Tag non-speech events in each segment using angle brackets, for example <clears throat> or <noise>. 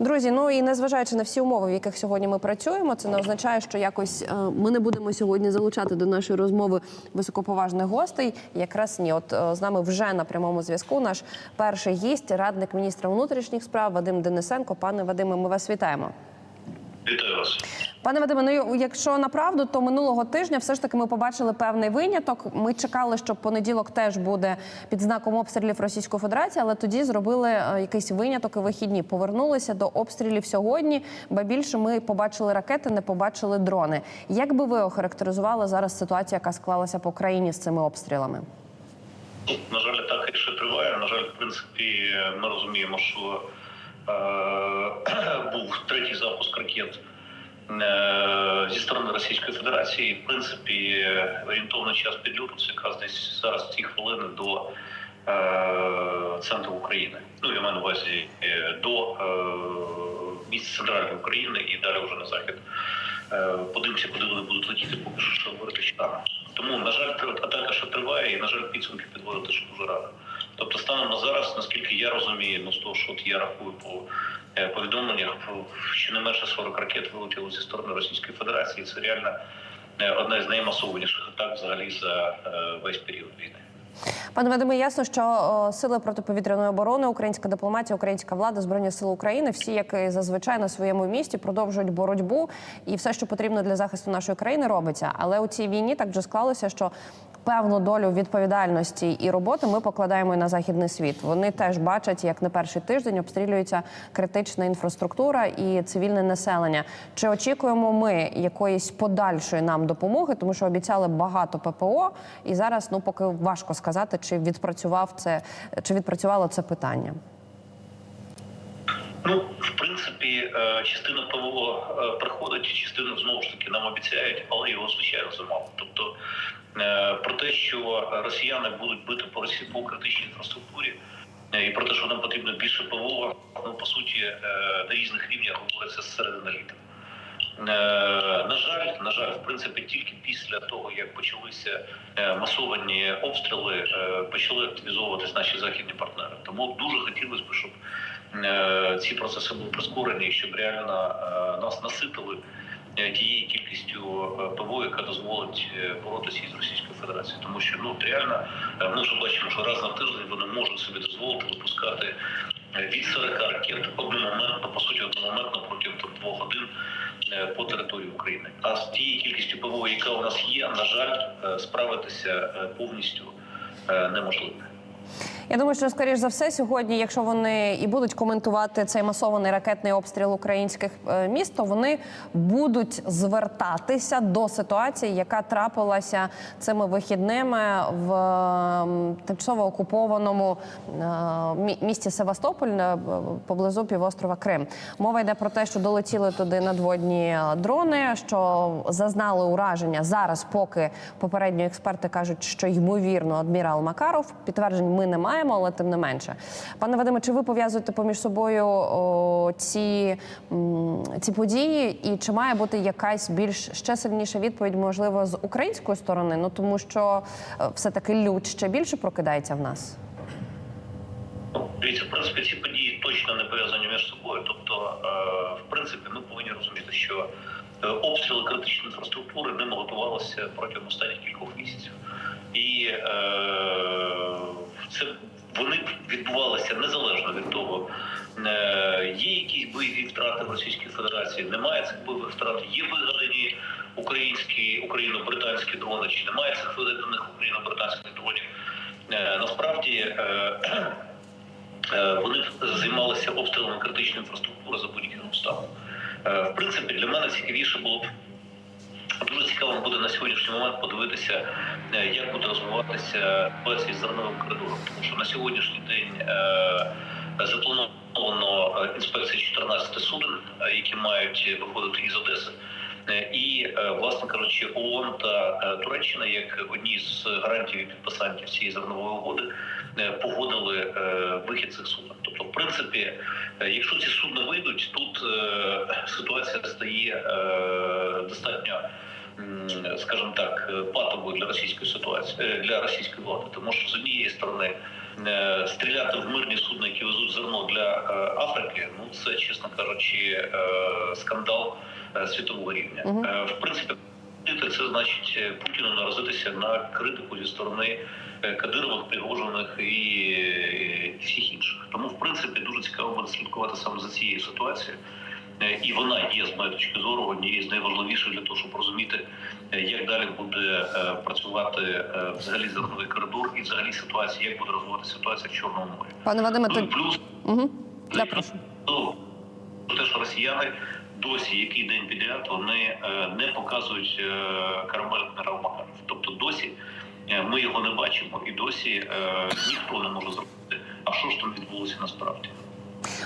Друзі, ну і незважаючи на всі умови, в яких сьогодні ми працюємо, це не означає, що якось е, ми не будемо сьогодні залучати до нашої розмови високоповажних гостей. Якраз ні, от е, з нами вже на прямому зв'язку наш перший гість, радник міністра внутрішніх справ Вадим Денисенко. Пане Вадиме, ми вас вітаємо. Вітаю вас. Пане Вадиме, ну якщо направду, то минулого тижня все ж таки ми побачили певний виняток. Ми чекали, що понеділок теж буде під знаком обстрілів Російської Федерації, але тоді зробили е, якийсь виняток і вихідні. Повернулися до обстрілів сьогодні. Ба більше ми побачили ракети, не побачили дрони. Як би ви охарактеризували зараз ситуацію, яка склалася по країні з цими обстрілами? На жаль, так і ще триває. На жаль, в принципі, ми розуміємо, що е, <clears throat> був третій запуск ракет зі сторони Російської Федерації. В принципі, орієнтовний час підльоту якраз десь зараз ці хвилини до е, центру України. Ну, я маю на увазі е, до місця центральної України і далі вже на захід. Подивимося, куди вони будуть летіти, поки що що говорити рано. Тому, на жаль, атака ще триває, і на жаль, підсумки підводити ще дуже рано. Тобто, станом на зараз, наскільки я розумію, ну з того, що от я рахую по е, повідомленнях, про- щонайменше 40 ракет вилетіло зі сторони Російської Федерації. Це реально е, одна з наймасованіших атак взагалі за е, весь період війни. Пане Вадиме, ясно, що сили протиповітряної оборони, українська дипломатія, українська влада, збройні сили України, всі, як і зазвичай на своєму місці, продовжують боротьбу, і все, що потрібно для захисту нашої країни, робиться. Але у цій війні так вже склалося, що певну долю відповідальності і роботи ми покладаємо і на західний світ. Вони теж бачать, як не перший тиждень обстрілюється критична інфраструктура і цивільне населення. Чи очікуємо ми якоїсь подальшої нам допомоги, тому що обіцяли багато ППО, і зараз ну поки важко сказати, чи відпрацював це, чи відпрацювало це питання. Ну, в принципі, е, частина ПВО е, приходить, частину знову ж таки нам обіцяють, але його звичайно замало. Тобто е, про те, що росіяни будуть бити по Росії по критичній інфраструктурі, і про те, що нам потрібно більше ПВО, ну по суті на різних рівнях говориться з середини літа. На жаль, на жаль, в принципі, тільки після того, як почалися масовані обстріли, почали активізовуватись наші західні партнери. Тому дуже хотілося б, щоб ці процеси були прискорені, щоб реально е, нас наситили е, тією кількістю е, ПВО, яка дозволить е, боротися із Російською Федерацією. Тому що ну реально е, ми вже бачимо, що раз на тиждень вони можуть собі дозволити випускати е, від 40 ракет одномоментно, по суті, одномоментно протягом двох годин е, по території України. А з тією кількістю ПВО, яка у нас є, на жаль, е, справитися е, повністю е, неможливо. Я думаю, що скоріш за все сьогодні, якщо вони і будуть коментувати цей масований ракетний обстріл українських е, міст, то вони будуть звертатися до ситуації, яка трапилася цими вихідними в тимчасово окупованому е, місті Севастополь е, поблизу півострова Крим. Мова йде про те, що долетіли туди надводні дрони, що зазнали ураження. Зараз, поки попередні експерти кажуть, що ймовірно адмірал Макаров. Підтверджень ми не маємо, але тим не менше. Пане Вадиме, чи ви пов'язуєте поміж собою о, ці, м, ці події, і чи має бути якась більш ще сильніша відповідь, можливо, з української сторони? Ну тому що все таки лють ще більше прокидається в нас. Дивіться, в принципі, ці події точно не пов'язані між собою. Тобто, е, в принципі, ми повинні розуміти, що е, обстріли критичної інфраструктури ними готувалися протягом останніх кількох місяців, і е, вони відбувалися незалежно від того, е, є якісь бойові втрати в Російській Федерації, немає цих бойових втрат, є вигадані українські україно-британські дрони, чи немає цих вигаданих україно-британських дронів. Е, насправді. Е, Вони займалися обстрілами критичної інфраструктури за будь-яких обставин. В принципі, для мене цікавіше було б дуже цікаво буде на сьогоднішній момент подивитися, е, як буде розвиватися ситуація з зерновим коридором. Тому що на сьогоднішній день е, заплановано е, інспекція 14 суден, які мають виходити із Одеси. І, власне кажучи, ООН та Туреччина, як одні з гарантів і підписантів цієї зернової угоди, погодили вихід цих суден. Тобто, в принципі, якщо ці судна вийдуть, тут ситуація стає достатньо. М, Скажімо так, е, патовою для російської ситуації е, для російської влади, тому що з однієї сторони е, стріляти в мирні судна, які везуть зерно для е, Африки, ну це, чесно кажучи, е, скандал е, світового рівня. Е, В принципі, це значить е, Путіну наразитися на критику зі сторони е, Кадирових, Пригожиних і е, всіх інших. Тому, в принципі, дуже цікаво буде слідкувати саме за цією ситуацією. Е, І вона є з моєї точки зору однією з найважливіших для того, щоб розуміти, е, як далі буде е, працювати взагалі зерновий коридор і взагалі ситуація, як буде розвиватися ситуація в Чорному морі. Пане Вадиме, Ну плюс угу. Ну, Я прошу. плюс, ну, те, що росіяни досі, який день підряд, вони не показують карамель генерал Макаров. Тобто досі ми його не бачимо, і досі ніхто не може зробити. А що ж там відбулося насправді?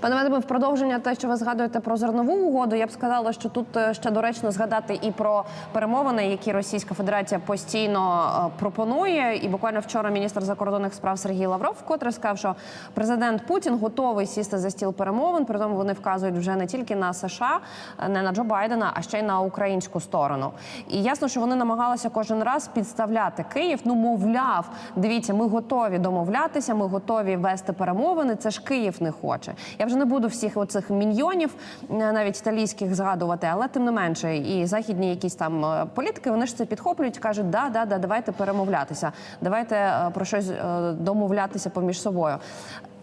Пане Вадиме, в продовження те, що ви згадуєте про зернову угоду, я б сказала, що тут е, ще доречно згадати і про перемовини, які Російська Федерація постійно е, пропонує. І буквально вчора міністр закордонних справ Сергій Лавров вкотре сказав, що президент Путін готовий сісти за стіл перемовин. При тому вони вказують вже не тільки на США, не на Джо Байдена, а ще й на українську сторону. І ясно, що вони намагалися кожен раз підставляти Київ. Ну, мовляв, дивіться, ми готові домовлятися, ми готові вести перемовини. Це ж Київ не хоче. Я вже не буду всіх оцих міньйонів, е, навіть італійських згадувати, але тим не менше, і західні якісь там е, політики вони ж це підхоплюють, кажуть, да, да, да, давайте перемовлятися, давайте е, про щось домовлятися поміж собою.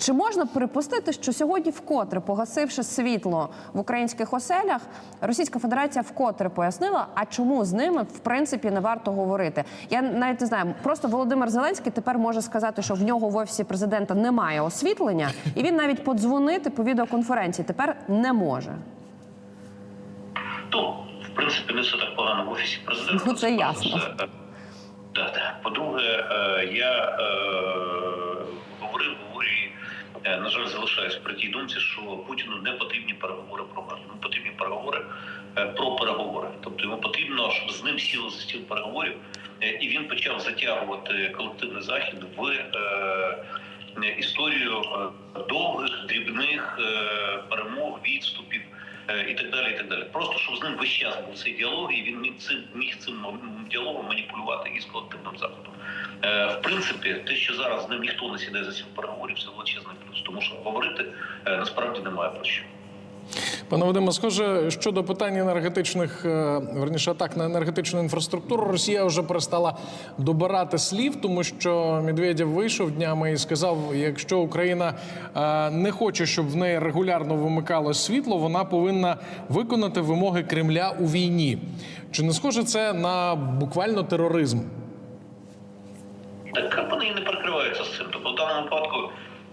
Чи можна припустити, що сьогодні, вкотре погасивши світло в українських оселях, Російська Федерація вкотре пояснила, а чому з ними в принципі не варто говорити? Я навіть не знаю. Просто Володимир Зеленський тепер може сказати, що в нього в офісі президента немає освітлення, і він навіть подзвонити по відеоконференції тепер не може. Ну, в принципі, не все так погано в офісі президента. Ну, це ясно. Це, е, да. По-друге, е, я е, говорив, говорю, і, е, на жаль, залишаюсь при тій думці, що Путіну не потрібні переговори про мир. Йому потрібні переговори е, про переговори. Тобто йому потрібно, щоб з ним сіли за стіл переговорів, е, і він почав затягувати колективний захід в е, історію е, довгих, дрібних е, перемог, відступів е, і так далі. і так далі. Просто щоб з ним весь час був цей діалог, і він міг цим міг цим діалогом маніпулювати із колективним заходом. Е, В принципі, те, що зараз з ним ніхто не сідає за цим переговорів, це величезний плюс, тому що говорити е, насправді немає про що. Пане Вадиме, схоже, щодо питання енергетичних, е, верніше атак на енергетичну інфраструктуру, Росія вже перестала добирати слів, тому що Медведєв вийшов днями і сказав: якщо Україна е, не хоче, щоб в неї регулярно вимикало світло, вона повинна виконати вимоги Кремля у війні. Чи не схоже це на буквально тероризм? Так вони і не перекриваються з цим. Тобто в даному випадку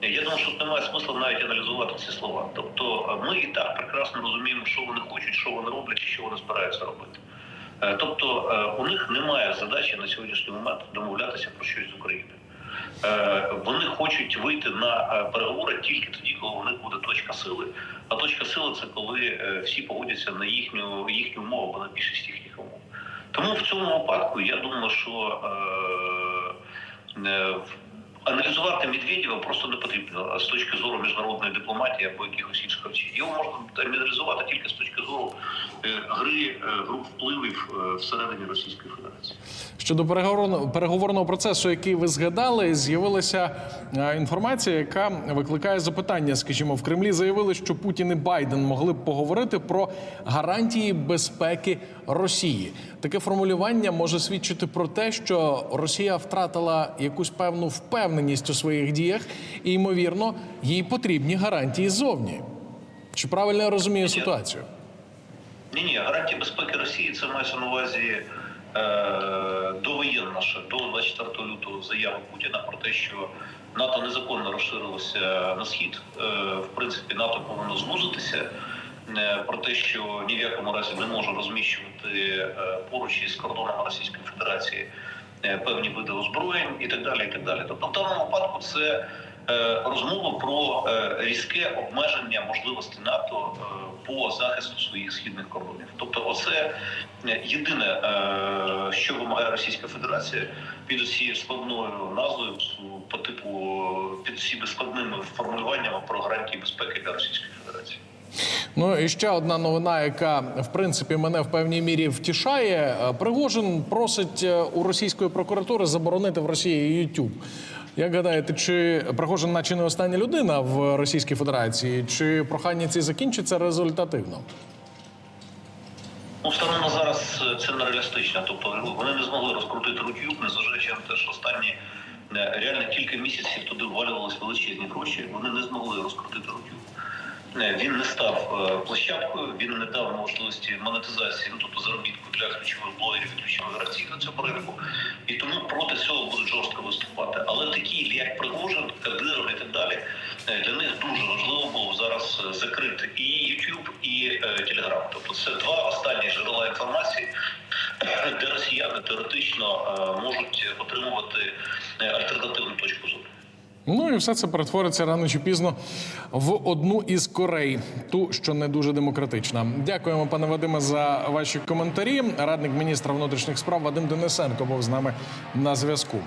я думаю, що тут немає смисла навіть аналізувати ці слова. Тобто ми і так прекрасно розуміємо, що вони хочуть, що вони роблять і що вони збираються робити. Е, Тобто е, у них немає задачі на сьогоднішній момент домовлятися про щось з Україною. Е, Вони хочуть вийти на е, переговори тільки тоді, коли у них буде точка сили. А точка сили це коли е, всі погодяться на їхню їхню умову або на більшість їхніх умов. Тому в цьому випадку я думаю, що е, е, аналізувати Медведєва просто не потрібно з точки зору міжнародної дипломатії або якихось інших речей. Його можна аналізувати тільки з точки зору гри е, груп впливів е, всередині Російської Федерації. Щодо переговорного переговорного процесу, який ви згадали, з'явилася е, інформація, яка викликає запитання. Скажімо, в Кремлі заявили, що Путін і Байден могли б поговорити про гарантії безпеки Росії. Таке формулювання може свідчити про те, що Росія втратила якусь певну впевненість у своїх діях, і ймовірно, їй потрібні гарантії ззовні. Чи правильно я розумію ситуацію? Ні, ні, гарантії безпеки Росії це мається на увазі е, довоєнна ще до 24 лютого заява Путіна про те, що НАТО незаконно розширилося на схід. Е, в принципі, НАТО повинно звузитися. Е, Про те, що ні в якому разі не може розміщувати е, поруч із кордоном Російської Федерації е, певні види озброєнь і так далі. І так далі. Тобто, в даному випадку це розмова про різке обмеження можливості НАТО по захисту своїх східних кордонів. Тобто, оце е, єдине, е, що вимагає Російська Федерація під цією складною назвою по типу під всіми складними формулюваннями про гарантії безпеки для Російської Федерації. Ну і ще одна новина, яка в принципі мене в певній мірі втішає. Е, Пригожин просить у російської прокуратури заборонити в Росії YouTube. Як гадаєте, чи Пригожин наче не остання людина в Російській Федерації? Чи прохання ці закінчиться результативно? Ну, станом на зараз е, це нереалістично. Тобто вони не змогли розкрутити YouTube, незважаючи на те, що останні е, реально кілька місяців туди ввалювалися величезні гроші. Вони не змогли розкрутити Він не став е, площадкою, він не дав можливості монетизації, ну тобто заробітку для ключових блогерів і ключових гравців на цьому ринку. І тому проти цього будуть жорстко виступати. Але такі, як Пригожин, Кадиров і так далі, е, для них дуже важливо було зараз е, закрити і YouTube, і е, Telegram. Тобто це два останні джерела інформації, де росіяни теоретично е, можуть отримувати е, альтернативну точку зору. Ну і все це перетвориться рано чи пізно в одну із Корей, ту, що не дуже демократична. Дякуємо, пане Вадиме, за ваші коментарі. Радник міністра внутрішніх справ Вадим Денисенко був з нами на зв'язку.